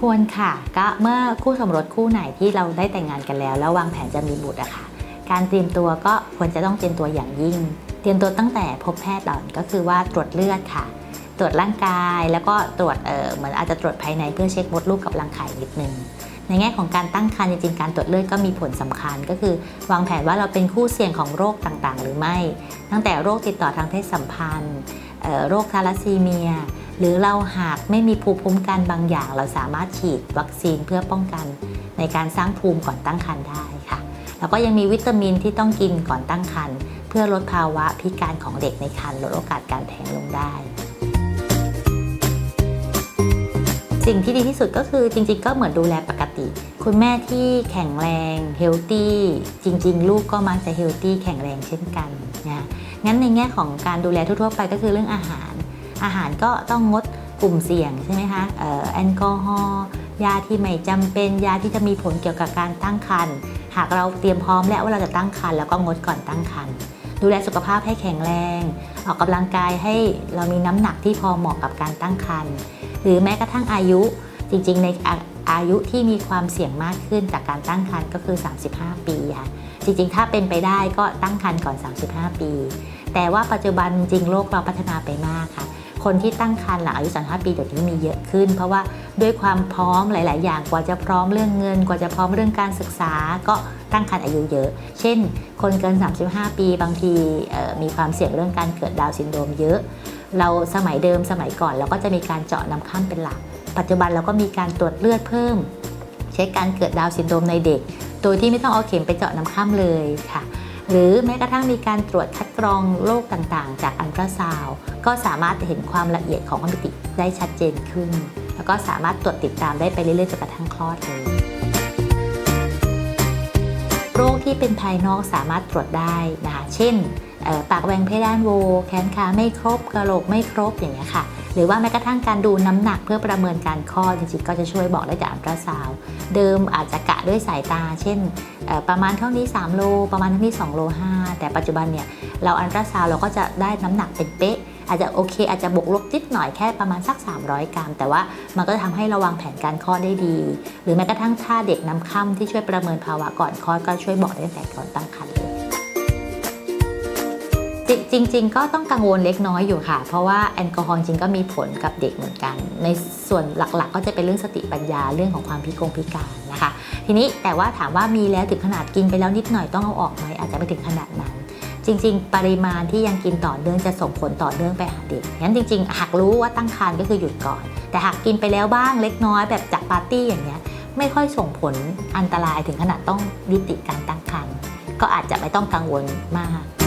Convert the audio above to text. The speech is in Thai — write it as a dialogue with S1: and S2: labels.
S1: ควรค่ะ ก็เมื่อคู่สมรสคู่ไหนที่เราได้แต่งงานกันแล้ว แล้ววางแผนจะมีบุตรอะค่ะ การเตรียมตัวก็ควรจะต้องเตรียมตัวอย่างยิ่ง เตรียมตัวตั้งแต่พบแพทย์ก่อนก็คือว่าตรวจเลือดค่ะ ตรวจร่างกายแล้วก็ตรวจเออเหมือนอาจจะตรวจภายในเพื่อเช็คมดลูกกับรังไข่นิดนึงในแง่ของการตั้งครรภ์จริงๆการตรวจเลือดก็มีผลสำคัญ ก็คือ วางแผนว่าเราเป็นคู่เสี่ยงของโรคต่างๆ หรือไม่ ตั้งแต่โรคติดต่อทางเพศสัมพันธ์โรคทาลัสซีเมีย หรือเราหากไม่มีภูมิคุ้มกันบางอย่าง เราสามารถฉีดวัคซีนเพื่อป้องกัน ในการสร้างภูมิก่อนตั้งครรภ์ได้ค่ะ แล้วก็ยังมีวิตามินที่ต้องกินก่อนตั้งครรภ์เพื่อลดภาวะพิการของเด็กในครรภ์ลดโอกาสการแท้งลงได้สิ่งที่ดีที่สุดก็คือจริงๆ ก็เหมือนดูแลปกติ คุณแม่ที่แข็งแรงเฮลตี้จริง ๆ ลูกก็มักจะเฮลตี้แข็งแรงเช่นกันนะงั้นในแง่ของการดูแลทั่วๆไปก็คือเรื่องอาหาร อาหารก็ต้องงดกลุ่มเสี่ยงใช่ไหมคะแอลกอฮอล์ยาที่ไม่จำเป็นยาที่จะมีผลเกี่ยวกับการตั้งครรภ์หากเราเตรียมพร้อมแล้วว่าเราจะตั้งครรภ์แล้วก็งดก่อนตั้งครรภ์ดูแลสุขภาพให้แข็งแรง ออกกำลังกายให้เรามีน้ำหนักที่พอเหมาะกับการตั้งครรภ์หรือแม้กระทั่งอายุจริงๆ ในอายุที่มีความเสี่ยงมากขึ้นจากการตั้งครรภ์ก็คือ 35 ปีค่ะจริงๆ ถ้าเป็นไปได้ก็ตั้งครรภ์ก่อน 35 ปี แต่ว่าปัจจุบันจริงโลกเราพัฒนาไปมากค่ะ คนที่ตั้งครรภ์หลังอายุ35ปีเดี๋ยวนี้มีเยอะขึ้น เพราะว่าด้วยความพร้อมหลาย ๆ อย่างกว่าจะพร้อมเรื่องเงิน กว่าจะพร้อมเรื่องการศึกษา ก็ตั้งครรภ์อายุเยอะ เช่น คนเกิน 35 ปีบางทีมีความเสี่ยงเรื่องการเกิดดาวซินโดรมเยอะ เราสมัยเดิมสมัยก่อนเราก็จะมีการเจาะน้ำข้ามเป็นหลัก ปัจจุบันเราก็มีการตรวจเลือดเพิ่ม เช็คการเกิดดาวซินโดรมในเด็ก โดยที่ไม่ต้องเอาเข็มไปเจาะน้ำข้ามเลยค่ะ หรือแม้กระทั่งมีการตรวจคัดกรองโรคต่างๆ จากอันตราซาวด์ก็สามารถเห็นความละเอียดของความผิดปกติได้ชัดเจนขึ้น แล้วก็สามารถตรวจติดตามได้ไปเรื่อยๆจนกระทั่งคลอดเลยโรคที่เป็นภายนอกสามารถตรวจได้นะคะเช่นปากแหว่งเพดานโว แขนขาไม่ครบกระโหลกไม่ครบอย่างเงี้ยค่ะ หรือว่าแม้กระทั่งการดูน้ำหนักเพื่อประเมินการคลอดจริงๆก็จะช่วยบอกได้จากอัลตราซาวด์เดิมอาจจะกะด้วยสายตา เช่น ประมาณเท่านี้ 3 โล ประมาณเท่านี้ 2 โล 5 แต่ปัจจุบันเนี่ยเราอัลตราซาวเราก็จะได้น้ำหนักเป็นเป๊ะ อาจจะโอเค อาจจะบวกลบนิดหน่อยแค่ประมาณสัก 300 กรัม แต่ว่ามันก็จะทำให้ราวางแผนการคลอดได้ดี หรือแม้กระทั่งท่าเด็กน้ำค่ำที่ช่วยประเมินภาวะก่อนคลอดก็ช่วยบอกได้แต่ก่อนตั้งครรภ์เลยจริงจริงๆ ก็ต้องกังวลเล็กน้อยอยู่ค่ะ เพราะว่าแอลกอฮอล์จริงก็มีผลกับเด็กเหมือนกัน ในส่วนหลักๆ ก็จะเป็นเรื่องสติปัญญาเรื่องของความพิกงพิการนะคะ ทีนี้แต่ว่าถามว่ามีแล้วถึงขนาดกินไปแล้วนิดหน่อยต้องเอาออกไหมอาจจะไม่ถึงขนาดนั้น จริง ๆ ปริมาณที่ยังกินต่อเนื่องจะส่งผลต่อเนื่องไปหาเด็กงั้นจริง ๆ หากรู้ว่าตั้งครรภ์ก็คือหยุดก่อน แต่หากกินไปแล้วบ้างเล็กน้อยแบบจากปาร์ตี้อย่างเงี้ยไม่ค่อยส่งผลอันตรายถึงขนาดต้องยุติการตั้งครรภ์ก็อาจจะไม่ต้องกังวลมาก